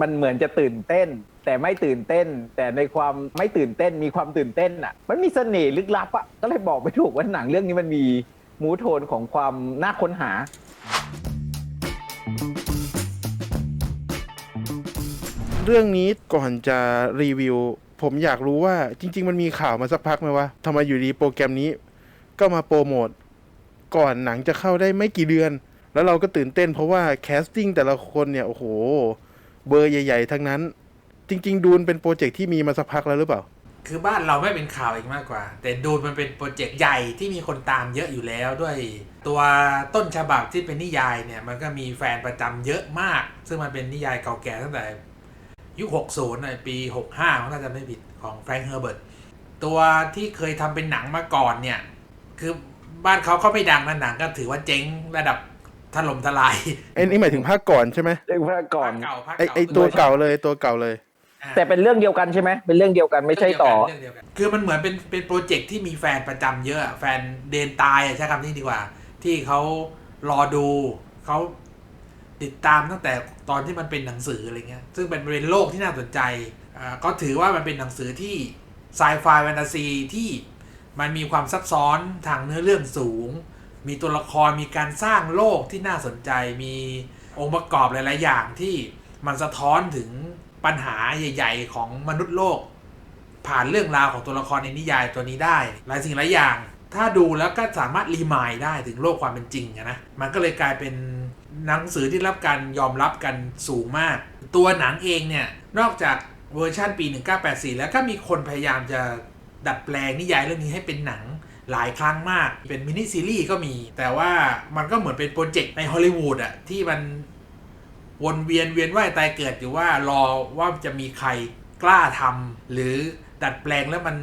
มันเหมือนจะตื่นเต้น แต่ไม่ตื่นเต้น แต่ในความไม่ตื่นเต้นมีความตื่นเต้นอะ มันมีเสน่ห์ลึกลับอะก็เลยบอกไม่ถูกว่าหนังเรื่องนี้มันมีมูทโทนของความน่าค้นหา เรื่องนี้ก่อนจะรีวิว ผมอยากรู้ว่าจริง ๆ มันมีข่าวมาสักพักไหมว่าทำไมอยู่ดีโปรแกรมนี้ ก็มาโปรโมทก่อนหนังจะเข้าได้ไม่กี่เดือน แล้วเราก็ตื่นเต้นเพราะว่าแคสติ้งแต่ละคนเนี่ยโอ้โห เบอร์ใหญ่ ๆ ทั้งนั้น จริง ๆ ดูนเป็นโปรเจกต์ที่มีมาสักพักแล้วหรือเปล่า คือบ้านเราไม่เป็นข่าวเองมากกว่า แต่ดูนมันเป็นโปรเจกต์ใหญ่ที่มีคนตามเยอะอยู่แล้วด้วย ตัวต้นฉบับที่เป็นนิยายเนี่ย มันก็มีแฟนประจำเยอะมาก ซึ่งมันเป็นนิยายเก่าแก่ตั้งแต่ยุค 60ในปี 65ถ้าจำไม่ผิดของแฟรงค์เฮอร์เบิร์ตตัวที่เคยทำเป็นหนังมาก่อนเนี่ย คือบ้านเขาเขาไม่ดังนะหนังก็ถือว่าเจ๊งระดับ ถล่มทลายไอ้นี่หมายถึงภาคก่อนใช่ไหมเรื่องภาคก่อนภาคเก่าภาคไอ้เก่าไอ้ตัวเก่าเลยตัวเก่าเลยอ่าแต่เป็นเรื่องเดียวกันใช่ไหมเป็นเรื่องเดียวกันไม่ใช่ต่อ เรื่องเดียวกันคือมันเหมือนเป็นเป็นโปรเจกต์ที่มีแฟนประจำเยอะอะ แฟนเดนตายอะใช้คำนี้ดีกว่า ที่เขารอดูเขาติดตามตั้งแต่ตอนที่มันเป็นหนังสืออะไรเงี้ย ซึ่งเป็นเป็นโลกที่น่าสนใจอ่าก็ถือว่ามันเป็นหนังสือที่ไซไฟแฟนตาซีที่มันมีความซับซ้อนทางเนื้อเรื่องสูง มีตัวละครมีการสร้างโลกที่น่าสนใจมีองค์ประกอบหลาย ๆ อย่างที่มันสะท้อนถึงปัญหาใหญ่ ๆ ของมนุษย์โลก ผ่านเรื่องราวของตัวละครในนิยายตัวนี้ได้ หลายสิ่งหลายอย่าง ถ้าดูแล้วก็สามารถรีมาย์ได้ถึงโลกความเป็นจริงนะมันก็เลยกลายเป็นหนังสือที่รับการยอมรับกันสูงมาก ตัวหนังเองเนี่ยนอกจากเวอร์ชันปี 1984 แล้วก็มีคนพยายามจะดัดแปลงนิยายเรื่องนี้ให้เป็นหนัง หลายครั้งมากเป็นมินิซีรีส์ก็มี แต่ว่ามันก็เหมือนเป็นโปรเจกต์ในฮอลลีวูดอะที่มันวนเวียนเวียนว่ายตายเกิดอยู่ว่ารอว่าจะมีใครกล้าทำหรือดัดแปลงแล้วมัน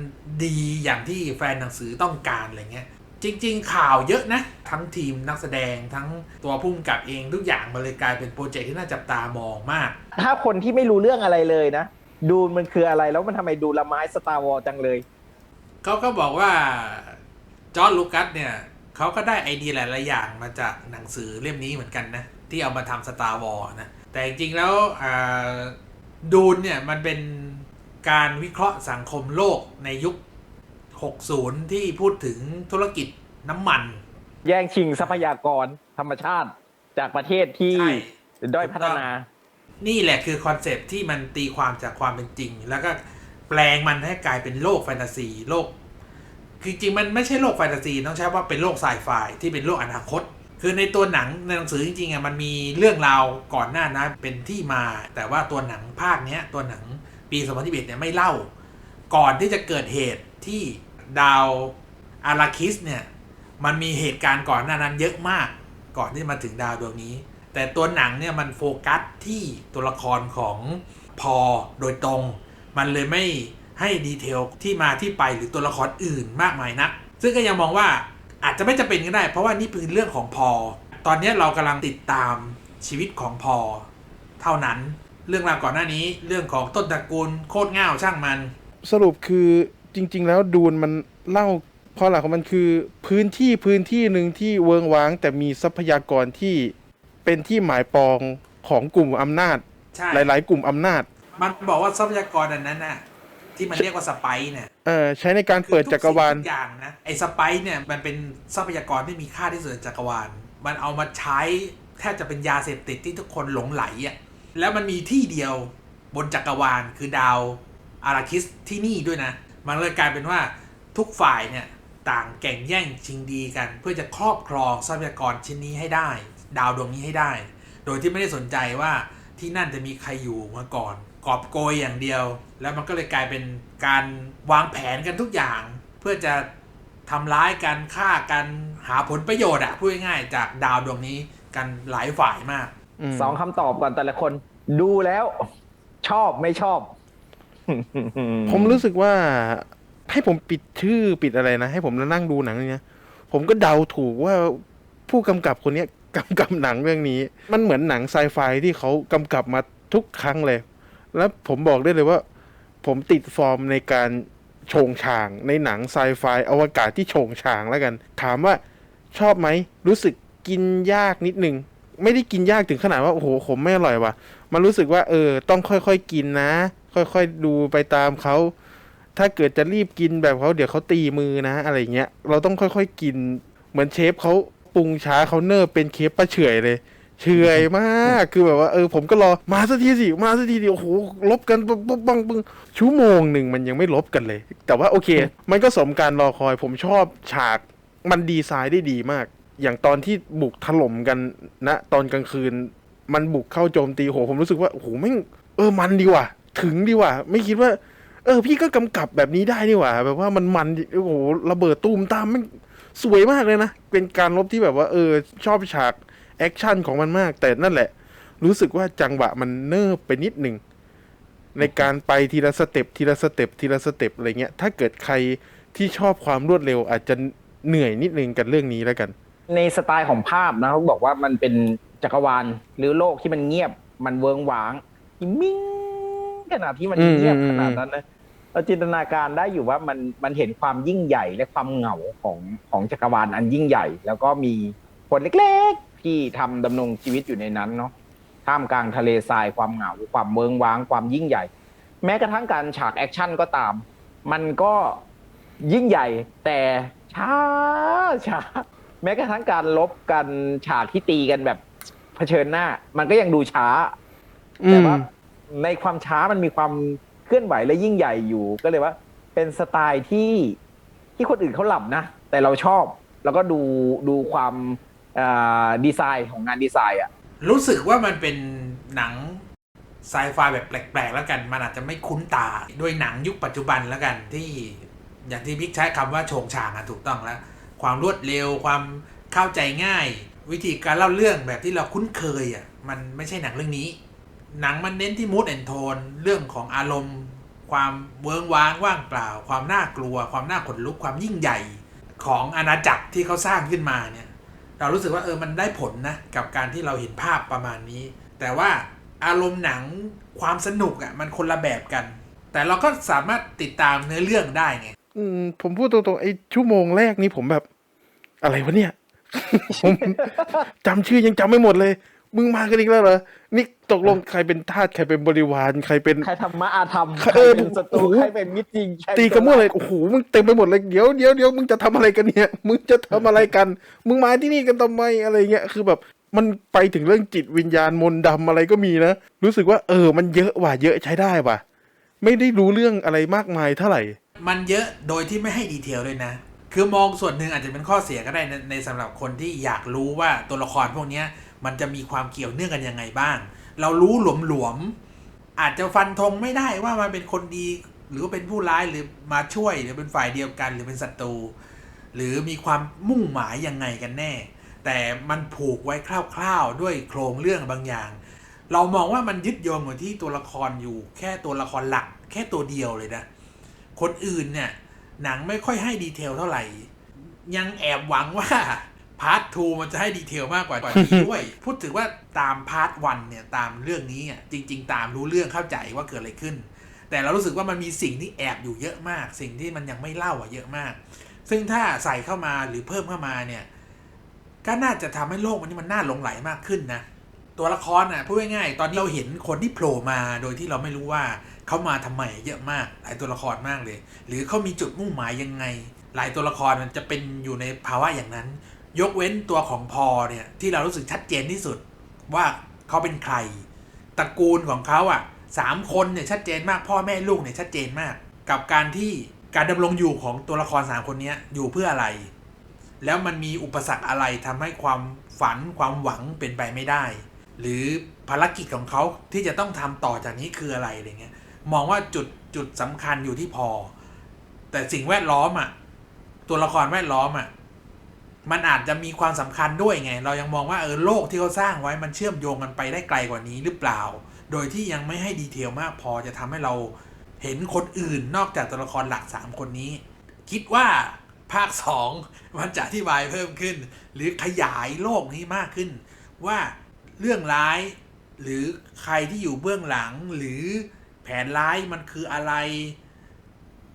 ดีอย่างที่แฟนหนังสือต้องการอะไรเงี้ยจริง ๆ ข่าวเยอะนะ ทั้งทีมนักแสดงทั้งตัวพุ่มกับเองทุกอย่างมันเลยกลายเป็นโปรเจกต์ที่น่าจับตามองมาก ถ้าคนที่ไม่รู้เรื่องอะไรเลยนะ ดูมันคืออะไรแล้วมันทำไมดูละไม้สตาร์วอลจังเลย เขาก็บอกว่า จอร์ดลูคัสเนี่ยเขาก็ได้ไอเดียหลาย ๆ อย่างมาจากหนังสือเล่มนี้เหมือนกันนะ ที่เอามาทำสตาร์วอลนะ แต่จริง ๆ แล้วอ่าดูนเนี่ย มันเป็นการวิเคราะห์สังคมโลกในยุค 60 ที่พูดถึงธุรกิจน้ำมัน แย่งชิงทรัพยากรธรรมชาติจากประเทศที่ใช่ด้อยพัฒนา นี่แหละคือคอนเซปต์ที่มันตีความจากความเป็นจริง แล้วก็แปลงมันให้กลายเป็นโลกแฟนตาซีโลกคือ จริงๆมันไม่ใช่โลกแฟนตาซีต้องใช้ว่าเป็นโลกไซไฟที่เป็นโลกอนาคต คือในตัวหนังในหนังสือจริงๆอะมันมีเรื่องราวก่อนหน้านะเป็นที่มา แต่ว่าตัวหนังภาคเนี้ยตัวหนังปี 2021เนี่ยไม่เล่า ก่อนที่จะเกิดเหตุที่ดาวอาราคิสเนี่ยมันมีเหตุการณ์ก่อนหน้านั้นเยอะมากก่อนที่มาถึงดาวดวงนี้ แต่ตัวหนังเนี่ยมันโฟกัสที่ตัวละครของพอโดยตรง มันเลยไม่ ให้ดีเทลที่มาที่ไปหรือตัวละครอื่นมากมายนัก ซึ่งก็ยังมองว่าอาจจะไม่จำเป็นก็ได้ เพราะว่านี่คือเรื่องของพอ ตอนนี้เรากำลังติดตามชีวิตของพอ เท่านั้น เรื่องราวก่อนหน้านี้เรื่องของต้นตระกูลโคตรง่าวช่างมัน สรุปคือจริง ๆ แล้วดูนมันเล่าเพราะหลักของมันคือพื้นที่พื้นที่หนึ่งที่เวิงว้าง แต่มีทรัพยากรที่เป็นที่หมายปองของกลุ่มอำนาจใช่หลาย ๆ กลุ่มอำนาจ มันบอกว่าทรัพยากรอันนั้นน่ะ ที่มันเรียกว่าสไปซ์เนี่ยเอ่อใช้ในการเปิดจักรวาลทุสิ่งทุกอย่างนะไอ้สไปซ์เนี่ยมันเป็นทรัพยากรที่มีค่าที่สุดในจักรวาล มันเอามาใช้แทบจะเป็นยาเสพติดที่ทุกคนหลงไหลอะแล้วมันมีที่เดียวบนจักรวาลคือดาวอาราคิสที่นี่ด้วยนะ มันเลยกลายเป็นว่าทุกฝ่ายเนี่ยต่างแข่งแย่งชิงดีกัน เพื่อจะครอบครองทรัพยากรชิ้นนี้ให้ได้ ดาวดวงนี้ให้ได้ โดยที่ไม่ได้สนใจว่าที่นั่นจะมีใครอยู่มาก่อน กอบโกยอย่างเดียว แล้วมันก็เลยกลายเป็นการวางแผนกันทุกอย่าง เพื่อจะทำร้ายกันฆ่ากันหาผลประโยชน์อะพูดง่ายๆจากดาวดวงนี้กันหลายฝ่ายมากมสองคำตอบก่อนแต่ละคน ดูแล้ว ชอบไม่ชอบ ผมรู้สึกว่า ให้ผมปิดชื่อปิดอะไรนะ ให้ผมนั่งดูหนังเรื่องนี้ยผมก็เดาถูกว่าผู้กำกับคนเนี้ยกำกับหนังเรื่องนี้ มันเหมือนหนังไซไฟที่เขากำกับมาทุกครั้งเลย แล้วผมบอกได้เลยว่า ผมติดฟอร์มในการโชงช่างในหนังไซไฟอวกาศที่โชงช่างแล้วกัน ถามว่าชอบไหม รู้สึกกินยากนิดนึง ไม่ได้กินยากถึงขนาดว่าโอ้โหขมไม่อร่อยว่ะ มันรู้สึกว่าเออ ต้องค่อยๆกินนะ ค่อยๆดูไปตามเขา ถ้าเกิดจะรีบกินแบบเขาเดี๋ยวเขาตีมือนะอะไรเงี้ย เราต้องค่อยๆกิน เหมือนเชฟเขาปรุงช้าเขาเนิบเป็นเคฟป้าเฉยเลย เฉอยมากคือแบบว่าเออผมก็รอมาสักทีสิมาสักทีดิโอ้โหลบกันปุ๊บปุ๊บปังปึ้งชั่วโมงหนึ่งมันยังไม่ลบกันเลย แต่ว่าโอเค มันก็สมการรอคอยผมชอบฉากมันดีไซน์ได้ดีมาก อย่างตอนที่บุกถล่มกันณตอนกลางคืน มันบุกเข้าโจมตีโหผมรู้สึกว่าโอ้โหแม่งเออมันดีว่ะ ถึงดีว่ะไม่คิดว่า เออ พี่ก็กำกับแบบนี้ได้นี่ว่าแบบว่ามันมันโอ้โหระเบิดตูมตามมันสวยมากเลยนะเป็นการรบที่แบบว่า เออ ชอบฉาก แอคชั่นของมันมาก แต่นั่นแหละ รู้สึกว่าจังหวะมันเนิบไปนิดหนึ่งในการไปทีละสเต็ปทีละสเต็ปทีละสเต็ปอะไรเงี้ย ถ้าเกิดใครที่ชอบความรวดเร็ว อาจจะเหนื่อยนิดนึงกันเรื่องนี้แล้วกัน ในสไตล์ของภาพนะเขาบอกว่ามันเป็นจักรวาลหรือโลกที่มันเงียบ มันเวิงหวางมิ่งขนาดที่มันอืมเงียบอืมขนาดนั้นนะเราจินตนาการได้อยู่ว่ามันมันเห็นความยิ่งใหญ่และความเหงาของของจักรวาลอันยิ่งใหญ่ แล้วก็มีคนเล็กๆ ที่ทำดำรงชีวิตอยู่ในนั้นเนาะท่ามกลางทะเลทรายความเหงาความเวิงว้างความยิ่งใหญ่ แม้กระทั่งการฉากแอคชั่นก็ตาม มันก็ยิ่งใหญ่แต่ช้าช้าแม้กระทั่งการลบกันฉากที่ตีกันแบบเผชิญหน้า มันก็ยังดูช้า อืแต่ม ว่าในความช้ามันมีความเคลื่อนไหวและยิ่งใหญ่อยู่ ก็เลยว่า เป็นสไตล์ที่ที่คนอื่นเขาหลับนะ แต่เราชอบ แล้วก็ดูดูความอ่า ดีไซน์ของงานดีไซน์อะ รู้สึกว่ามันเป็นหนังไซไฟแบบแปลกๆแล้วกัน มันอาจจะไม่คุ้นตาด้วยหนังยุคปัจจุบันแล้วกันที่อย่างที่พิกใช้คำว่าโฉงฉางอะถูกต้องแล้ว ความรวดเร็วความเข้าใจง่าย วิธีการเล่าเรื่องแบบที่เราคุ้นเคยอะมันไม่ใช่หนังเรื่องนี้ หนังมันเน้นที่มูดแอนโทนเรื่องของอารมณ์ ความเวิงว้างว่างเปล่า ความน่ากลัว ความน่าขนลุกความยิ่งใหญ่ของอาณาจักรที่เขาสร้างขึ้นมาเนี่ย เรารู้สึกว่าเออมันได้ผลนะกับการที่เราเห็นภาพประมาณนี้ แต่ว่าอารมณ์หนังความสนุกอะ่ะมันคนละแบบกัน แต่เราก็สามารถติดตามเนื้อเรื่องได้ไงอืมผมพูดตรงๆไอ้ชั่วโมงแรกนี้ผมแบบ อะไรวะเนี่ย ผมจำชื่อยังจำไม่หมดเลย มึงมากันอีกแล้วเหรอ นี่ตกลงใครเป็นทาสใครเป็นบริวารใครเป็นใครธรรมะอาธรรมเออใครเป็นศัตรูโอ้โหใครเป็นมิตรจริงใครตีกันมั่วเลยโอ้โหมึงเต็มไปหมดเลยเดี๋ยวเดี๋ยวเดี๋ยวมึงจะทำอะไรกันเนี่ยมึงจะทำอะไรกัน มึงมาที่นี่กันทำไมอะไรเงี้ยคือแบบมันไปถึงเรื่องจิตวิญญาณมนต์ดำอะไรก็มีนะ รู้สึกว่าเออ มันเยอะว่ะเยอะใช้ได้ว่ะ ไม่ได้รู้เรื่องอะไรมากมายเท่าไหร่ มันเยอะโดยที่ไม่ให้ดีเทลด้วยนะ คือมองส่วนหนึ่งอาจจะเป็นข้อเสียก็ได้ในในสำหรับคนที่อยากรู้ว่าตัวละครพวกเนี้ย มันจะมีความเกี่ยวเนื่องกันยังไงบ้าง เรารู้หลวมๆอาจจะฟันธงไม่ได้ว่ามันเป็นคนดี หรือว่าเป็นผู้ร้ายหรือมาช่วย หรือเป็นฝ่ายเดียวกัน หรือเป็นศัตรูหรือมีความมุ่งหมายยังไงกันแน่ แต่มันผูกไว้คร่าวๆ ด้วยโครงเรื่องบางอย่าง เรามองว่ามันยึดโยงอยู่ที่ตัวละครอยู่ แค่ตัวละครหลัก แค่ตัวเดียวเลยนะ คนอื่นเนี่ยหนังไม่ค่อยให้ดีเทลเท่าไหร่ ยังแอบหวังว่า พาร์ท2มันจะให้ดีเทลมากกว่านี้ด้วย พูดถึงว่าตามพาร์ทวันเนี่ยตามเรื่องนี้อะจริง ๆ ตามรู้เรื่องเข้าใจว่าเกิดอะไรขึ้น แต่เรารู้สึกว่ามันมีสิ่งที่แอบอยู่เยอะมาก สิ่งที่มันยังไม่เล่าอะเยอะมาก ซึ่งถ้าใส่เข้ามาหรือเพิ่มเข้ามาเนี่ย ก็น่าจะทำให้โลกมันนี้มันน่าหลงไหลมากขึ้นนะตัวละครอะพูดง่ายๆตอนนี้เราเห็นคนที่โผล่มาโดยที่เราไม่รู้ว่าเขามาทำไมเยอะมากหลายตัวละครมากเลย หรือเขามีจุดมุ่งหมายยังไง หลายตัวละครมันจะเป็นอยู่ในภาวะอย่างนั้น ยกเว้นตัวของพอเนี่ยที่เรารู้สึกชัดเจนที่สุดว่าเขาเป็นใครตระกูลของเขาอะสามคนเนี่ยชัดเจนมากพ่อแม่ลูกเนี่ยชัดเจนมาก กับการที่การดำรงอยู่ของตัวละครสามคนนี้อยู่เพื่ออะไร แล้วมันมีอุปสรรคอะไรทำให้ความฝันความหวังเป็นไปไม่ได้ หรือภารกิจของเขาที่จะต้องทำต่อจากนี้คืออะไรอะไรเงี้ยมองว่าจุดจุดสำคัญอยู่ที่พอ แต่สิ่งแวดล้อมอะตัวละครแวดล้อมอะ มันอาจจะมีความสำคัญด้วยไง เรายังมองว่าเออโลกที่เขาสร้างไว้มันเชื่อมโยงกันไปได้ไกลกว่านี้หรือเปล่า โดยที่ยังไม่ให้ดีเทลมากพอจะทำให้เราเห็นคนอื่นนอกจากตัวละครหลักสามคนนี้ คิดว่าภาคสองมันจะอธิบายเพิ่มขึ้น หรือขยายโลกนี้มากขึ้น ว่าเรื่องร้ายหรือใครที่อยู่เบื้องหลังหรือแผนร้ายมันคืออะไร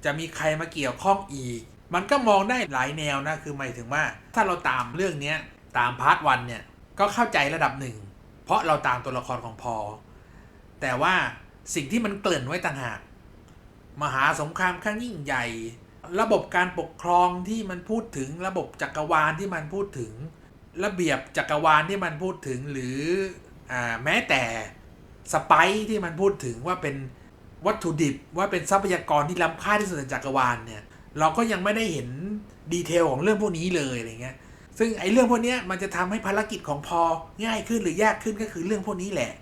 จะมีใครมาเกี่ยวข้องอีก มันก็มองได้หลายแนวนะ คือหมายถึงว่า ถ้าเราตามเรื่องเนี้ยตามพาร์ทวันเนี่ย ก็เข้าใจระดับหนึ่ง เพราะเราตามตัวละครของพอ แต่ว่าสิ่งที่มันเกริ่นไว้ต่างหาก มหาสงครามครั้งยิ่งใหญ่ ระบบการปกครองที่มันพูดถึง ระบบจักรวาลที่มันพูดถึง ระเบียบจักรวาลที่มันพูดถึง หรืออแม้แต่สไปที่มันพูดถึงว่าเป็นวัตถุดิบว่าเป็นทรัพยากรที่ล้ำค่าที่สุดในจักรวาลเนี่ย เราก็ยังไม่ได้เห็นดีเทลของเรื่องพวกนี้เลยอะไรเงี้ย ซึ่งไอ้เรื่องพวกนี้มันจะทำให้ภารกิจของพอง่ายขึ้นหรือยากขึ้นก็คือเรื่องพวกนี้แหละ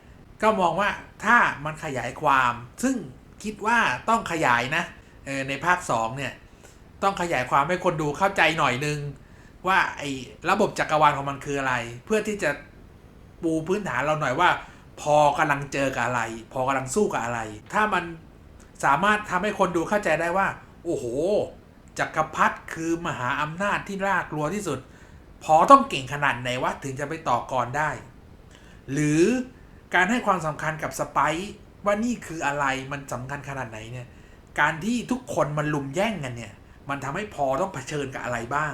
ก็มองว่าถ้ามันขยายความ ซึ่งคิดว่าต้องขยายนะเออในภาค2เนี่ยต้องขยายความให้คนดูเข้าใจหน่อยนึง ว่าไอ้ระบบจักรวาลของมันคืออะไร เพื่อที่จะปูพื้นฐานเราหน่อยว่า พอกำลังเจอกับอะไร พอกำลังสู้กับอะไร ถ้ามันสามารถทำให้คนดูเข้าใจได้ว่า โอ้โห จักรพรรดิคือมหาอำนาจที่น่ากลัวที่สุด พอต้องเก่งขนาดไหนวะถึงจะไปต่อกรได้ หรือการให้ความสำคัญกับสไปซ์ว่านี่คืออะไรมันสำคัญขนาดไหนเนี่ย การที่ทุกคนมันลุมแย่งกันเนี่ย มันทำให้พอต้องเผชิญกับอะไรบ้าง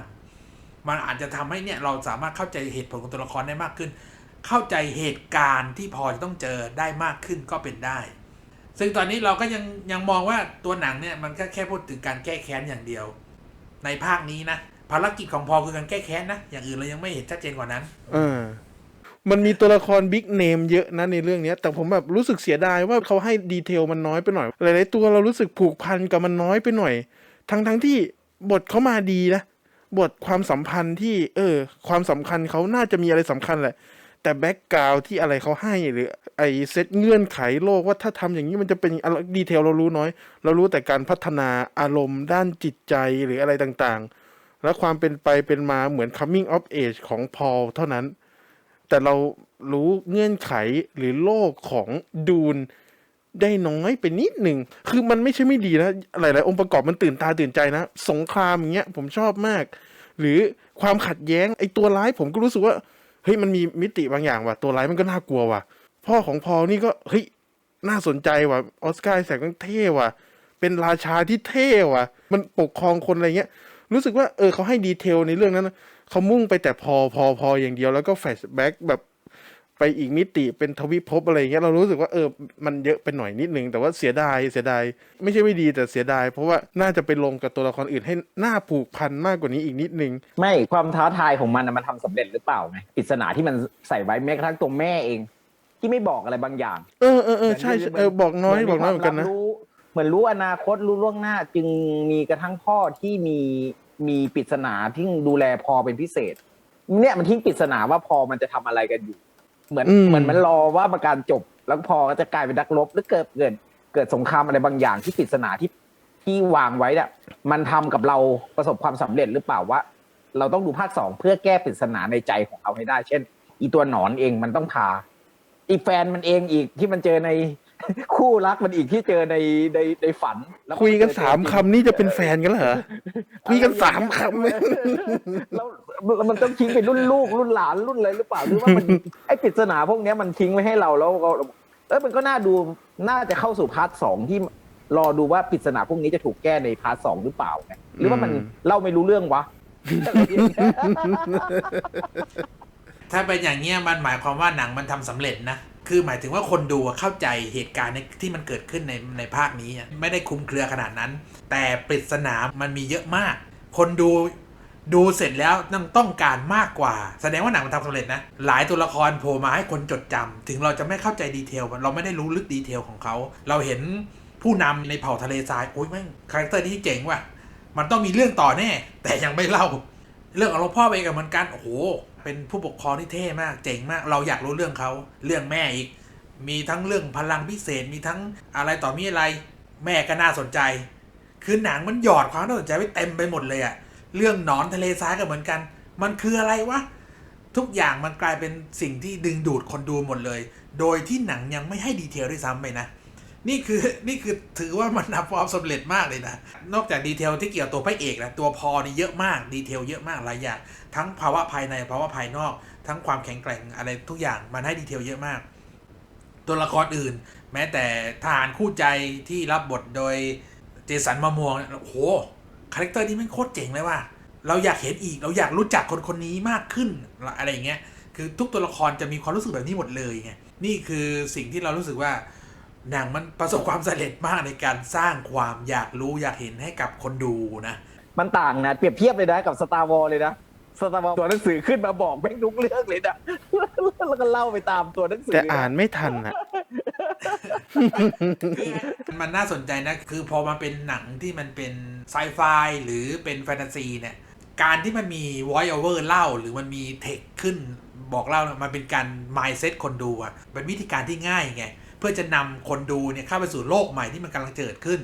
มันอาจจะทำให้เนี่ยเราสามารถเข้าใจเหตุผลของตัวละครได้มากขึ้น เข้าใจเหตุการณ์ที่พอจะต้องเจอได้มากขึ้นก็เป็นได้ ซึ่งตอนนี้เราก็ยังยังมองว่าตัวหนังเนี่ยมันก็แค่พูดถึงการแก้แค้นอย่างเดียว ในภาคนี้นะภารกิจของพอคือการแก้แค้นนะอย่างอื่นเรายังไม่เห็นชัดเจนกว่านั้นเออมันมีตัวละครบิ๊กเนมเยอะนะในเรื่องเนี้ยแต่ผมแบบรู้สึกเสียดายว่าเขาให้ดีเทลมันน้อยไปหน่อย หลายๆตัวเรารู้สึกผูกพันกับมันน้อยไปหน่อย ทั้งทั้งที่บทเขามาดีนะบทความสัมพันธ์ที่ เออ ความสำคัญเขาน่าจะมีอะไรสำคัญแหละ แต่แบ็กกราวที่อะไรเขาให้หรือไอเซตเงื่อนไขโลกว่าถ้าทำอย่างนี้มันจะเป็นดีเทลเรารู้น้อย เรารู้แต่การพัฒนาอารมณ์ด้านจิตใจหรืออะไรต่างๆ และความเป็นไปเป็นมาเหมือน coming of age ของพอลเท่านั้น แต่เรารู้เงื่อนไขหรือโลกของดูนได้น้อยไปนิดหนึ่ง คือมันไม่ใช่ไม่ดีนะ หลาย ๆ องค์ประกอบมันตื่นตาตื่นใจนะ สงครามอย่างเงี้ยผมชอบมาก หรือความขัดแย้งไอ้ตัวร้ายผมก็รู้สึกว่า เฮ้ยมันมีมิติบางอย่างว่ะตัวร้ายมันก็น่ากลัวว่ะ พ่อของพอนี่ก็เฮ้ยน่าสนใจว่ะออสการ์แสกมันเท่ว่ะ เป็นราชาที่เท่ว่ะ มันปกครองคนอะไรเงี้ย รู้สึกว่าเออเขาให้ดีเทลในเรื่องนั้นนะเขามุ่งไปแต่พอพอพออย่างเดียวแล้วก็แฟลชแบ็กแบบ ไปอีกมิติเป็นทวิภพอะไรเงี้ยเรารู้สึกว่าเออมันเยอะไปหน่อยนิดนึง แต่ว่าเสียดายเสียดายไม่ใช่ไม่ดีแต่เสียดาย เพราะว่าน่าจะไปลงกับตัวละครอื่นให้หน้าผูกพันมากกว่านี้อีกนิดนึง ไม่ความท้าทายของมันนะมันทำสำเร็จหรือเปล่าไงปริศนาที่มันใส่ไว้แม้กระทั่งตัวแม่เอง ที่ไม่บอกอะไรบางอย่าง เออเออเออใช่ใช่เออบอกน้อยบอกน้อยเหมือนกันนะมีความรับรู้เหมือนรู้อนาคตรู้ล่วงหน้าจึงมีกระทั่งพ่อที่มีมีปริศนาที่ดูแลพอเป็นพิเศษ เนี่ยมันทิ้งปริศนาว่าพอมันจะทำอะไรกันอยู่ เหมือนอืมเหมือนมันรอว่าประการจบ แล้วพอก็จะกลายเป็นนักรบหรือเกิดเกิดเกิดสงครามอะไรบางอย่างที่ปริศนาที่ที่วางไว้เนี่ยมันทำกับเราประสบความสำเร็จหรือเปล่าว่า เราต้องดูภาคสองเพื่อแก้ปริศนาในใจของเราให้ได้ เช่น อีตัวหนอนเองมันต้องพาอีแฟนมันเองอีกที่มันเจอใน คู่รักมันอีกที่เจอในในในฝันแล้วคุยกันเจอสามจริงคำนี่จะเป็นแฟนกันเหรอคุยกันสามคำแล้วแล้วมันต้องทิ้งไปรุ่นลูกรุ่นหลานรุ่นอะไรหรือเปล่าหรือว่ามันไอ้ปริศนาพวกเนี้ยมันทิ้งไว้ให้เราแล้วเราเออมันก็น่าดูน่าจะเข้าสู่พาร์ทสองที่รอดูว่าปริศนาพวกนี้จะถูกแก้ในพาร์ทสองหรือเปล่าไงหรือว่ามันอืมเล่าไม่รู้เรื่องวะถ้าเป็นอย่างเงี้ยมันหมายความว่าหนังมันทำสำเร็จนะ คือหมายถึงว่าคนดูเข้าใจเหตุการณ์ที่มันเกิดขึ้นในในภาคนี้ไม่ได้คลุมเครือขนาดนั้น แต่ปริศนามันมีเยอะมาก คนดูดูเสร็จแล้วต้องต้องการมากกว่า แสดงว่าหนังมันทำสำเร็จนะ หลายตัวละครโผล่มาให้คนจดจำถึงเราจะไม่เข้าใจดีเทล เราไม่ได้รู้ลึกดีเทลของเขา เราเห็นผู้นำในเผ่าทะเลทรายโอ้ยแม่งคาแรคเตอร์นี้เจ๋งว่ะมันต้องมีเรื่องต่อแน่ แต่ยังไม่เล่า เรื่องของหลวงพ่อไปกับเหมือนกันโอ้โห เป็นผู้ปกครองที่เท่มากเจ๋งมาก เราอยากรู้เรื่องเขาเรื่องแม่อีก มีทั้งเรื่องพลังพิเศษมีทั้งอะไรต่อมีอะไร แม่ก็น่าสนใจ คือหนังมันหยอดความน่าสนใจไว้เต็มไปหมดเลยอะเรื่องหนอนทะเลทรายก็เหมือนกัน มันคืออะไรวะทุกอย่างมันกลายเป็นสิ่งที่ดึงดูดคนดูหมดเลย โดยที่หนังยังไม่ให้ดีเทลด้วยซ้ำไปนะ นี่คือนี่คือถือว่ามันนับความสำเร็จมากเลยนะ นอกจากดีเทลที่เกี่ยวตัวพระเอกนะตัวพอนี่เยอะมากดีเทลเยอะมากหลายอย่างทั้งภาวะภายในภาวะภายนอก ทั้งความแข็งแกร่งอะไรทุกอย่างมันให้ดีเทลเยอะมาก ตัวละครอื่น แม้แต่ทหารคู่ใจที่รับบทโดยเจสันมามวงเนี่โอ้โหคาแรคเตอร์นี้มันโคตรเจ๋งเลยว่ะเราอยากเห็นอีกเราอยากรู้จักคนคนนี้มากขึ้นอะไรอย่างเงี้ยคือทุกตัวละครจะมีความรู้สึกแบบนี้หมดเลยไงนี่คือสิ่งที่เรารู้สึกว่า หนังมันประสบความสำเร็จมากในการสร้างความอยากรู้อยากเห็นให้กับคนดูนะ มันต่างนะเปรียบเทียบเลยนะกับสตาร์วอลเลยนะสตาร์วอลตัวหนังสือขึ้นมาบอกแม่งทุกเรื่องเลยนะแล้วก็เล่าไปตามตัวหนังสือแต่อ่านไม่ทันอะคือมันน่าสนใจนะ คือพอมันเป็นหนังที่มันเป็นไซไฟหรือเป็นแฟนตาซีเนี่ย การที่มันมี voice over เล่าหรือมันมีเทคขึ้นบอกเล่าเนี่ยมันเป็นการ mindset คนดูอะเป็นวิธีการที่ง่ายไงเพื่อจะนำคนดูเนี่ยเข้าไปสู่โลกใหม่ที่มันกำลังเกิดขึ้น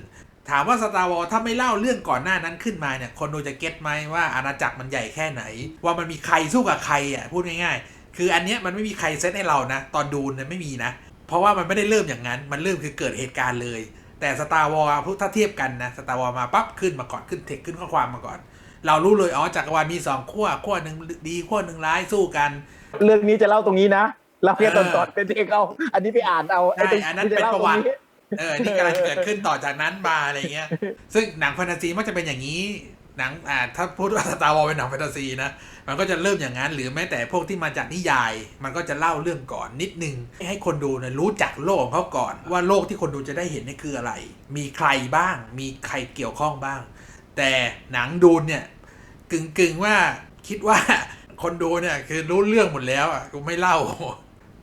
ถามว่า Star Wars ถ้าไม่เล่าเรื่องก่อนหน้านั้นขึ้นมาเนี่ยคนดูจะเก็ตไหมว่าอาณาจักรมันใหญ่แค่ไหน ว่ามันมีใครสู้กับใครอะพูดง่ายๆ คืออันเนี้ยมันไม่มีใครเซตให้เรานะ ตอนดูเนี่ยไม่มีนะ เพราะว่ามันไม่ได้เริ่มอย่างนั้นมันเริ่มคือเกิดเหตุการณ์เลย แต่ Star Wars ถ้าเทียบกันนะ Star Wars มาปั๊บขึ้นมาก่อนขึ้นเทคขึ้นข้อความมาก่อน เรารู้เลยอ๋อจักรวาลมีสองขั้วขั้วหนึ่งดีขั้วหนึ่งร้ายสู้กัน เรื่องนี้จะเล่าตรงนี้นะ เราแค่ตอนเออตอนเป็นเองเอาอันนี้ไปอ่านเอาไอ้ตรงใช่อันนั้นที่จะเล่าเป็นตประวัรงตินี้เออนี่กำลังเกิดขึ้นต่อจากนั้นมาอะไรเงี้ย ซึ่งหนังแฟนตาซีมักจะเป็นอย่างนี้หนังอ่าถ้าพูดว่าสตาร์วอลเป็นหนังแฟนตาซีนะมันก็จะเริ่มอย่างนั้นหรือแม้แต่พวกที่มาจากนิยาย มันก็จะเล่าเรื่องก่อนนิดนึง ให้คนดูเนี่ยรู้จักโลกของเขาก่อน ว่าโลกที่คนดูจะได้เห็นนี่คืออะไร มีใครบ้าง มีใครเกี่ยวข้องบ้าง แต่หนังดูนเนี่ยกึ่งกึ่งๆว่าคิดว่าคนดูเนี่ยคือรู้เรื่องหมดแล้วอะกูไม่เล่า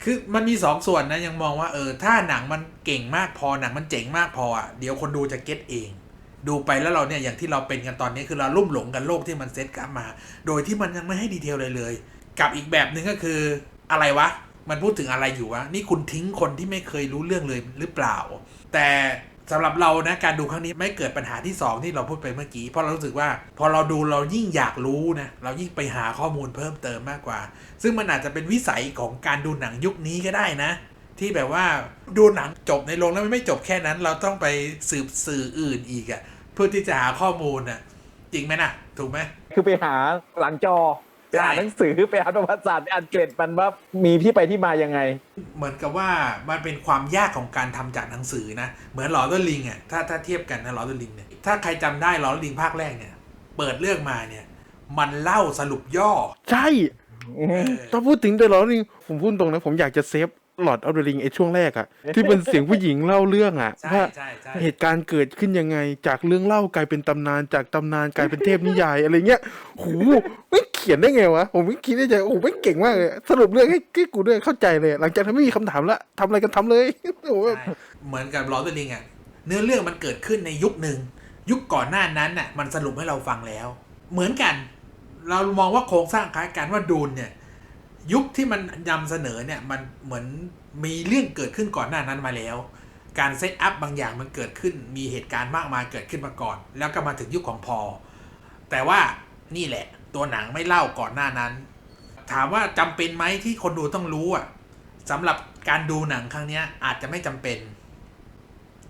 คือมันมีสองส่วนนะยังมองว่าเออถ้าหนังมันเก่งมากพอหนังมันเจ๋งมากพออะเดี๋ยวคนดูจะเก็ตเอง ดูไปแล้วเราเนี่ยอย่างที่เราเป็นกันตอนนี้คือเราลุ่มหลงกันโลกที่มันเซตกลับมา โดยที่มันยังไม่ให้ดีเทลเลยเลย กับอีกแบบหนึ่งก็คืออะไรวะ มันพูดถึงอะไรอยู่วะนี่คุณทิ้งคนที่ไม่เคยรู้เรื่องเลยหรือเปล่า แต่ สำหรับเรานะการดูครั้งนี้ไม่เกิดปัญหาที่สองที่เราพูดไปเมื่อกี้เพราะเรารู้สึกว่า พอเราดูเรายิ่งอยากรู้นะเรายิ่งไปหาข้อมูลเพิ่มเติมมากกว่า ซึ่งมันอาจจะเป็นวิสัยของการดูหนังยุคนี้ก็ได้นะ ที่แบบว่าดูหนังจบในโรงแล้วมันไม่จบแค่นั้น เราต้องไปสืบสื่ออื่นอีกอะเพื่อที่จะหาข้อมูลน่ะจริงไหมนะถูกไหมคือไปหาหลังจอ ไปหาใช่หนังสือไปหาประวัติศาสตร์ไปอ่านเกร็ดมันว่ามีที่ไปที่มายังไง เหมือนกับว่ามันเป็นความยากของการทำจากหนังสือนะ เหมือนหลอดลิงอะถ้าถ้าเทียบกันนะหลอดลิงเนี่ยถ้าใครจำได้หลอดลิงภาคแรกเนี่ย เปิดเรื่องมาเนี่ย มันเล่าสรุปย่อ ใช่เออถ้าพูดถึงเดอะลอริงผมพูดตรงนะผมอยากจะเซฟ หลอดออฟเดอะริงไอ้ช่วงแรกอะที่เป็นเสียงผู้หญิงเล่าเรื่องอะใช่ว่าใช่ใช่เหตุการณ์เกิดขึ้นยังไง จากเรื่องเล่ากลายเป็นตำนานจากตำนานกลายเป็นเทพนิยายอะไรเงี้ยโหไม่เขียนได้ไงวะผมไม่คิดได้ใจโอ้โหไม่เก่งมากเลยสรุปเรื่องให้ให้กูด้วยเข้าใจเลย หลังจากนั้นไม่มีคำถามละทำอะไรกันทำเลยโอ้โหใช่เหมือนกับหลอดลิงอะเนื้อเรื่องมันเกิดขึ้นในยุคหนึ่งยุคก่อนหน้านั้นน่ะมันสรุปให้เราฟังแล้ว เหมือนกัน เรามองว่าโครงสร้างคล้ายกันว่าดูนเนี่ย ยุคที่มันนำเสนอเนี่ยมันเหมือนมีเรื่องเกิดขึ้นก่อนหน้านั้นมาแล้ว การเซตอัพบางอย่างมันเกิดขึ้น มีเหตุการณ์มากมายเกิดขึ้นมาก่อน แล้วก็มาถึงยุคของพอ แต่ว่านี่แหละ ตัวหนังไม่เล่าก่อนหน้านั้น ถามว่าจำเป็นไหมที่คนดูต้องรู้อะสำหรับการดูหนังครั้งนี้อาจจะไม่จำเป็น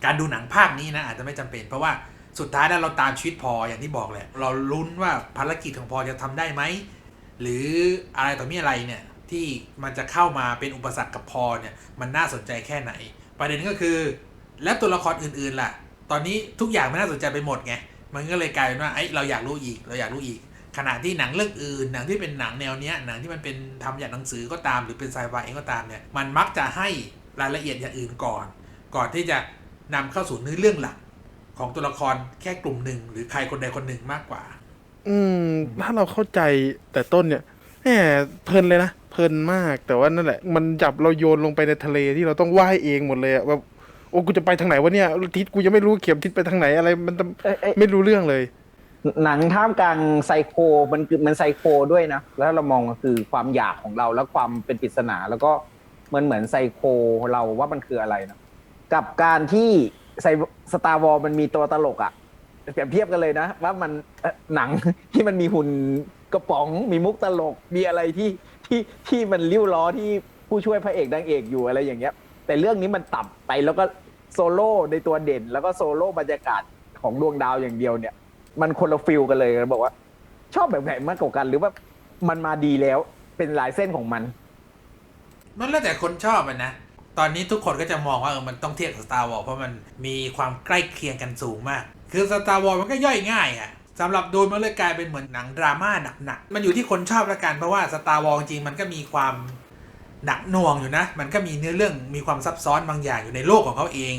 การดูหนังภาคนี้นะอาจจะไม่จำเป็น เพราะว่าสุดท้ายแล้วเราตามชีวิตพออย่างที่บอกแหละ เราลุ้นว่าภารกิจของพอจะทำได้ไหม หรืออะไรต่อมีอะไรเนี่ยที่มันจะเข้ามาเป็นอุปสรรคกับพอเนี่ยมันน่าสนใจแค่ไหน ประเด็นก็คือ แล้วตัวละครอื่นๆล่ะ ตอนนี้ทุกอย่างม่น่าสนใจไปหมดไงมันก็เลยกลายเป็นว่าไอ้เราอยากรู้อีกเราอยากรู้อีก ขณะที่หนังเรื่องอื่น หนังที่เป็นหนังแนวเนี้ยหนังที่มันเป็นทำจากหนังสือก็ตาม หรือเป็นไซไฟเองก็ตามเนี่ยมันมักจะให้รายละเอียดอย่างอื่นก่อน ก่อนที่จะนำเข้าสู่เนื้อเรื่องหลักของตัวละครแค่กลุ่มหนึ่งหรือใครคนใดคนหนึ่งมากกว่า อืม ถ้าเราเข้าใจแต่ต้นเนี่ยแหมเพลินเลยนะเพลินมาก แต่ว่านั่นแหละ มันจับเราโยนลงไปในทะเลที่เราต้องว่ายเองหมดเลยอะแบบโอ้กูจะไปทางไหนวะเนี่ยทิศกูยังไม่รู้เข็มทิศไปทางไหนอะไร มันเอ้ยเอ้ย ไม่รู้เรื่องเลย หนังท่ามกลางไซโคมันคือมันไซโคด้วยนะ แล้วเรามองก็คือความอยากของเราแล้วความเป็นปริศนา แล้วก็มันเหมือนไซโคเราว่ามันคืออะไรนะกับการที่ไซสตาร์วอลมันมีตัวตลกอะ เปรียบเทียบกันเลยนะ ว่ามันหนังที่มันมีหุ่นกระป๋องมีมุกตลกมีอะไรที่ที่ที่มันริ้วล้อที่ผู้ช่วยพระเอกนางเอกอยู่อะไรอย่างเงี้ย แต่เรื่องนี้มันตับไปแล้วก็โซโล่ในตัวเด่น แล้วก็โซโล่บรรยากาศของดวงดาวอย่างเดียวเนี่ย มันคนละฟิลกันเลยบอกว่า ชอบแบบไหนมากกว่ากันหรือว่ามันมาดีแล้วเป็นหลายเส้นของมัน มันแล้วแต่คนชอบอะนะ ตอนนี้ทุกคนก็จะมองว่าเออมันต้องเทียบกับ Star Wars เพราะมันมีความใกล้เคียงกันสูงมาก คือ Star Wars มันก็ย่อยง่ายอะสำหรับดูมันเลยกลายเป็นเหมือนหนังดราม่าหนักๆ มันอยู่ที่คนชอบละกันเพราะว่าสตาร์วอลจริงมันก็มีความหนักหน่วงอยู่นะ มันก็มีเนื้อเรื่องมีความซับซ้อนบางอย่างอยู่ในโลกของเขาเอง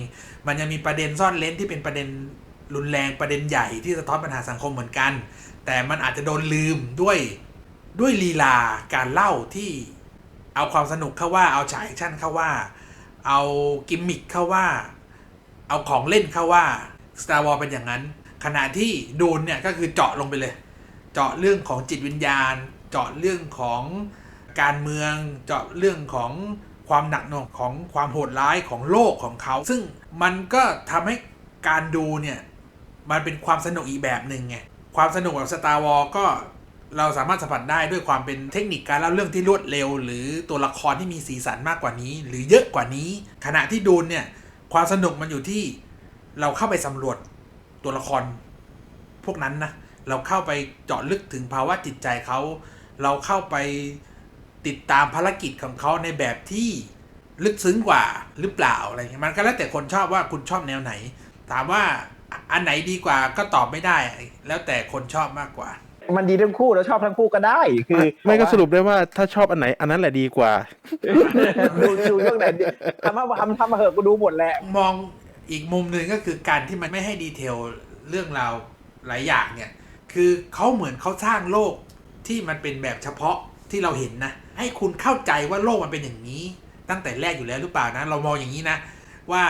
มันยังมีประเด็นซ่อนเลนที่เป็นประเด็นรุนแรงประเด็นใหญ่ที่สะท้อนปัญหาสังคมเหมือนกัน แต่มันอาจจะโดนลืมด้วยด้วยลีลาการเล่าที่เอาความสนุกเข้าว่าเอาฉากแอคชั่นเข้าว่า เอากิมมิคเข้าว่า เอาของเล่นเข้าว่า Star Wars เป็นอย่างนั้น ขณะที่ดูนเนี่ยก็คือเจาะลงไปเลย เจาะเรื่องของจิตวิญญาณ เจาะเรื่องของการเมือง เจาะเรื่องของความหนักหน่วงของความโหดร้ายของโลกของเขา ซึ่งมันก็ทำให้การดูเนี่ยมันเป็นความสนุกอีกแบบหนึ่งไง ความสนุกแบบ Star Wars ก็เราสามารถสัมผัสได้ด้วยความเป็นเทคนิคการเล่าเรื่องที่รวดเร็ว หรือตัวละครที่มีสีสันมากกว่านี้ หรือเยอะกว่านี้ ขณะที่ดูนเนี่ยความสนุกมันอยู่ที่ เราเข้าไปสำรวจตัวละครพวกนั้นนะ เราเข้าไปเจาะลึกถึงภาวะจิตใจเขา เราเข้าไปติดตามภารกิจของเขาในแบบที่ลึกซึ้งกว่าหรือเปล่าอะไรเงี้ยมันก็แล้วแต่คนชอบว่าคุณชอบแนวไหน ถามว่าอันไหนดีกว่าก็ตอบไม่ได้ แล้วแต่คนชอบมากกว่า มันดีทั้งคู่แล้วชอบทั้งคู่ก็ได้ คือไม่ก็สรุปได้ว่าถ้าชอบอันไหนอันนั้นแหละดีกว่า ดูดูเรื่องไหนดีทำมาทำทำมาเหอะกูดูหมดแหละมอง อีกมุมหนึ่งก็คือการที่มันไม่ให้ดีเทลเรื่องราวหลายอย่างเนี่ย คือเขาเหมือนเขาสร้างโลกที่มันเป็นแบบเฉพาะที่เราเห็นนะ ให้คุณเข้าใจว่าโลกมันเป็นอย่างนี้ ตั้งแต่แรกอยู่แล้วหรือเปล่านะ เรามองอย่างนี้นะ ว่า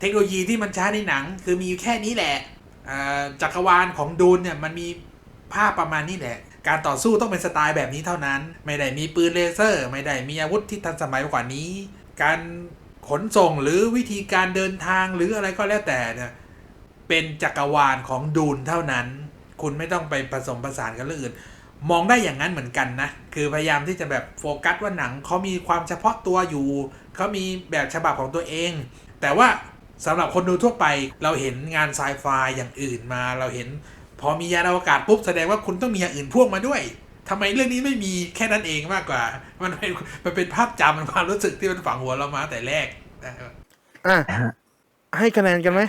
เทคโนโลยีที่มันใช้ในหนัง คือมีอยู่แค่นี้แหละอ่าจักรวาลของดูนเนี่ยมันมีภาพประมาณนี้แหละ การต่อสู้ต้องเป็นสไตล์แบบนี้เท่านั้น ไม่ได้มีปืนเลเซอร์ ไม่ได้มีอาวุธที่ทันสมัยกว่านี้ การ ขนส่งหรือวิธีการเดินทางหรืออะไรก็แล้วแต่เนี่ยเป็นจักรวาลของดูนเท่านั้น คุณไม่ต้องไปผสมผสานกับเรื่องอื่น มองได้อย่างนั้นเหมือนกันนะ คือพยายามที่จะแบบโฟกัสว่าหนังเขามีความเฉพาะตัวอยู่ เขามีแบบฉบับของตัวเอง แต่ว่าสำหรับคนดูทั่วไปเราเห็นงานไซไฟอย่างอื่นมาเราเห็น พอมียานอวกาศปุ๊บแสดงว่าคุณต้องมีอย่างอื่นพ่วงมาด้วย ทำไมเรื่องนี้ไม่มีแค่นั้นเองมากกว่า มันเป็นมันเป็นภาพจำมันความรู้สึกที่มันฝังหัวเรามาแต่แรกนะครับอะให้คะแนนกันไหม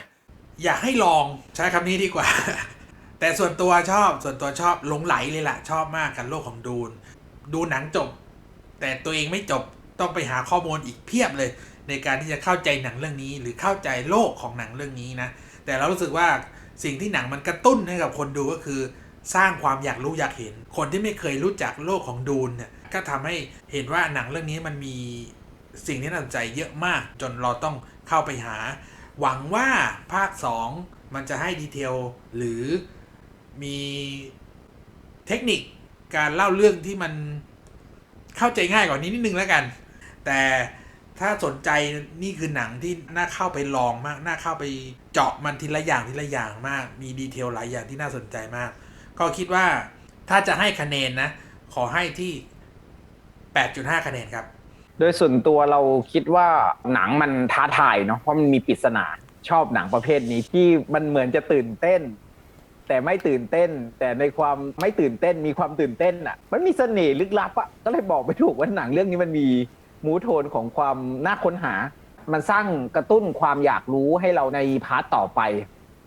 อยากให้ลองใช้คำนี้ดีกว่า แต่ส่วนตัวชอบส่วนตัวชอบหลงไหลเลยล่ะ ชอบมากกันโลกของดูน ดูหนังจบ แต่ตัวเองไม่จบต้องไปหาข้อมูลอีกเพียบเลย ในการที่จะเข้าใจหนังเรื่องนี้ หรือเข้าใจโลกของหนังเรื่องนี้นะแต่เรารู้สึกว่าสิ่งที่หนังมันกระตุ้นให้กับคนดูก็คือ สร้างความอยากรู้อยากเห็น คนที่ไม่เคยรู้จักโลกของดูนเนี่ยก็ทำให้เห็นว่าหนังเรื่องนี้มันมีสิ่งที่น่าสนใจเยอะมาก จนเราต้องเข้าไปหา หวังว่าภาค 2 มันจะให้ดีเทล หรือมีเทคนิคการเล่าเรื่องที่มันเข้าใจง่ายกว่านี้นิดนึงแล้วกัน แต่ถ้าสนใจนี่คือหนังที่น่าเข้าไปลองมาก น่าเข้าไปเจาะมันทีละอย่างทีละอย่างมาก มีดีเทลหลายอย่างที่น่าสนใจมาก ก็คิดว่าถ้าจะให้คะแนนนะ ขอให้ที่ 8.5 คะแนนครับ โดยส่วนตัวเราคิดว่าหนังมันท้าทายเนาะเพราะมันมีปริศนาชอบหนังประเภทนี้ที่มันเหมือนจะตื่นเต้น แต่ไม่ตื่นเต้น แต่ในความไม่ตื่นเต้นมีความตื่นเต้นอะ มันมีเสน่ห์ลึกลับอะก็เลยบอกไม่ถูกว่าหนังเรื่องนี้มันมีมูทโทนของความน่าค้นหา มันสร้างกระตุ้นความอยากรู้ให้เราในพาร์ตต่อไป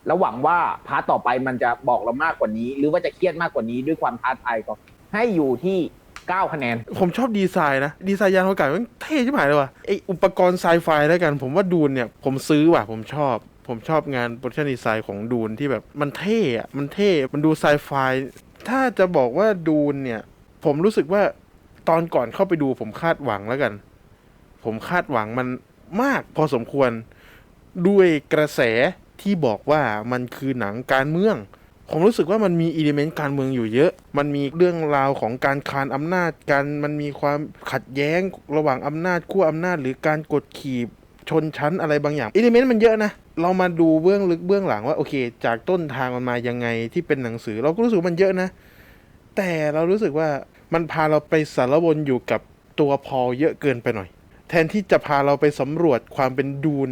แล้วหวังว่าพาร์ตต่อไปมันจะบอกเรามากกว่านี้ หรือว่าจะเครียดมากกว่านี้ด้วยความท้าทายก็ให้อยู่ที่ 9 คะแนน ผมชอบดีไซน์นะ ดีไซน์ยานอวกาศมันเท่ชิบหายเลยว่ะไออุปกรณ์ไซไฟแล้วกัน ผมว่าดูนเนี่ย ผมซื้อว่ะ ผมชอบ ผมชอบงานโปรดักชันดีไซน์ของดูนที่แบบมันเท่อะมันเท่ มันดูไซไฟ ถ้าจะบอกว่าดูนเนี่ย ผมรู้สึกว่าตอนก่อนเข้าไปดูผมคาดหวังแล้วกัน ผมคาดหวังมันมากพอสมควรด้วยกระแส ที่บอกว่ามันคือหนังการเมือง ผมรู้สึกว่ามันมีอิเลเมนต์การเมืองอยู่เยอะ มันมีเรื่องราวของการคานอำนาจกันมันมีความขัดแย้งระหว่างอำนาจขั้วอำนาจ หรือการกดขี่ชนชั้นอะไรบางอย่างอิเลเมนต์มันเยอะนะ เรามาดูเบื้องลึกเบื้องหลังว่าโอเค จากต้นทางมันมายังไงที่เป็นหนังสือ เราก็รู้สึกมันเยอะนะ แต่เรารู้สึกว่ามันพาเราไปสารวนอยู่กับตัวพอเยอะเกินไปหน่อย แทนที่จะพาเราไปสำรวจความเป็นดูน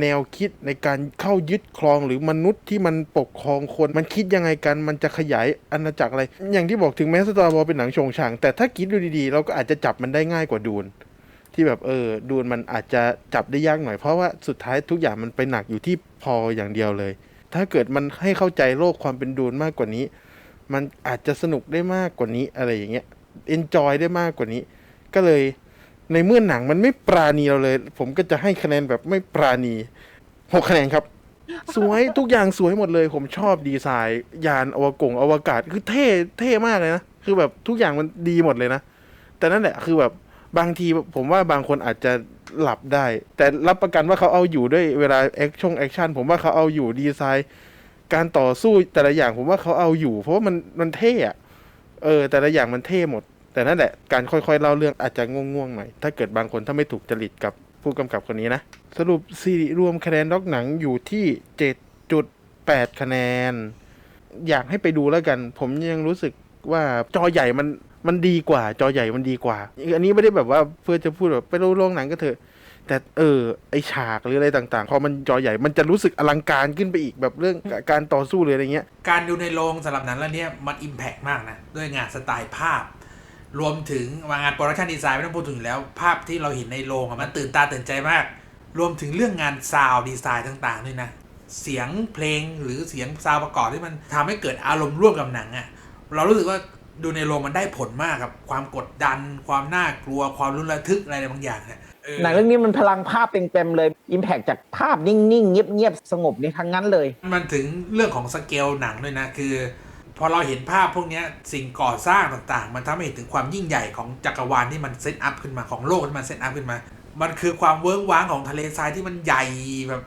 แนวคิดในการเข้ายึดครองหรือมนุษย์ที่มันปกครองคน มันคิดยังไงกันมันจะขยายอาณาจักรอะไร อย่างที่บอกถึงแม้สตาร์วอลเป็นหนังชงช่างแต่ถ้าคิดดูดีๆ เราก็อาจจะจับมันได้ง่ายกว่าดูน ที่แบบเออดูนมันอาจจะจับได้ยากหน่อยเพราะว่าสุดท้ายทุกอย่างมันไปหนักอยู่ที่พออย่างเดียวเลย ถ้าเกิดมันให้เข้าใจโลกความเป็นดูนมากกว่านี้ มันอาจจะสนุกได้มากกว่านี้อะไรอย่างเงี้ย enjoy ได้มากกว่านี้ ก็เลย ในเมื่อหนังมันไม่ปราณีเราเลย ผมก็จะให้คะแนนแบบไม่ปราณีหกคะแนนครับ สวยทุกอย่างสวยหมดเลย ผมชอบดีไซน์ ยานอวกงอวกาศคือเท่เท่มากเลยนะ คือแบบทุกอย่างมันดีหมดเลยนะ แต่นั่นแหละคือแบบบางทีผมว่าบางคนอาจจะหลับได้ แต่รับประกันว่าเขาเอาอยู่ด้วยเวลาแอคชั่นแอคชั่นผมว่าเขาเอาอยู่ดีไซน์ การต่อสู้แต่ละอย่างผมว่าเขาเอาอยู่ เพราะว่ามันมันเท่อะเออ แต่ละอย่างมันเท่หมด แต่นั่นแหละการค่อยๆเล่าเรื่องอาจจะง่วงๆหน่อยถ้าเกิดบางคนถ้าไม่ถูกจริตกับผู้กำกับคนนี้นะ สรุปซีรีส์รวมคะแนนด็อกหนังอยู่ที่ 7.8 คะแนน อยากให้ไปดูแล้วกัน ผมยังรู้สึกว่าจอใหญ่มันมันดีกว่า จอใหญ่มันดีกว่า อันนี้ไม่ได้แบบว่าเพื่อจะพูดแบบไปโรงหนังก็เถอะแต่เออไอฉากหรืออะไรต่างๆ พอมันจอใหญ่มันจะรู้สึกอลังการขึ้นไปอีกแบบเรื่องการต่อสู้หรืออะไรเงี้ย การดูในโรงสำหรับหนังเรื่องเนี้ยมันอิมแพกมากนะ ด้วยงานสไตล์ภาพ รวมถึงงานโปรดักชันดีไซน์ไม่ต้องพูดถึงแล้ว ภาพที่เราเห็นในโรงอะมันตื่นตาตื่นใจมาก รวมถึงเรื่องงานซาวดีไซน์ต่างๆด้วยนะ เสียงเพลงหรือเสียงซาวประกอบที่มันทำให้เกิดอารมณ์ร่วมกับหนังอะเรารู้สึกว่าดูในโรงมันได้ผลมากกับความกดดัน ความน่ากลัวความรุนระทึกอะไรบางอย่างเนี่ยเออหนังเรื่องนี้มันพลังภาพเต็มๆเลยอิมแพกจากภาพนิ่งๆ เงียบๆ สงบนี่ทั้งนั้นเลย มันถึงเรื่องของสเกลหนังด้วยนะ คือ พอเราเห็นภาพพวกนี้สิ่งก่อสร้างต่างๆ มันทำให้เห็นถึงความยิ่งใหญ่ของจักรวาลที่มันเซตอัพขึ้นมาของโลกที่มันเซตอัพขึ้นมา มันคือความเวิ้งว้างของทะเลทรายที่มันใหญ่แบบ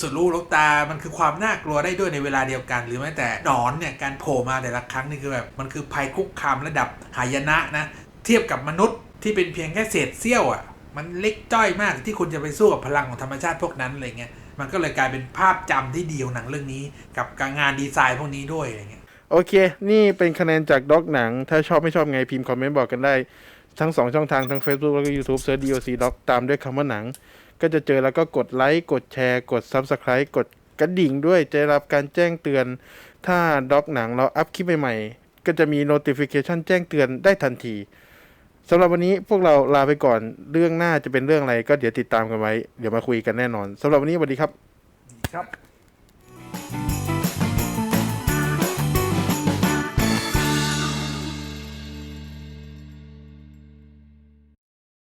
สุดลูกลูกตา มันคือความน่ากลัวได้ด้วยในเวลาเดียวกัน หรือแม้แต่หนอนเนี่ยการโผล่มาแต่ละครั้งนี่คือแบบมันคือภัยคุกคามระดับหายนะนะ เทียบกับมนุษย์ที่เป็นเพียงแค่เศษเสี้ยวอะ มันเล็กจ้อยมากที่คุณจะไปสู้กับพลังของธรรมชาติพวกนั้นอะไรเงี้ย มันก็เลยกลายเป็นภาพจำที่ดีของหนังเรื่องนี้ กับการงานดีไซน์พวกนี้ด้วยอะไรเงี้ย โอเค นี่เป็นคะแนนจากด็อกหนัง ถ้าชอบไม่ชอบไงพิมพ์คอมเมนต์บอกกันได้ ทั้ง 2 ช่องทาง ทั้ง Facebook แล้วก็ YouTube เซิร์ช DOC Doc ตามด้วยคำว่าหนัง ก็จะเจอแล้วก็กดไลค์ กดแชร์ กด Subscribe กดกระดิ่งด้วย จะได้รับการแจ้งเตือน ถ้าด็อกหนังเราอัพคลิปใหม่ๆ ก็จะมี notification แจ้งเตือนได้ทันทีสำหรับวันนี้พวกเราลาไปก่อน เรื่องหน้าจะเป็นเรื่องอะไร ก็เดี๋ยวติดตามกันไว้ เดี๋ยวมาคุยกันแน่นอนสำหรับวันนี้สวัสดีครับ ครับ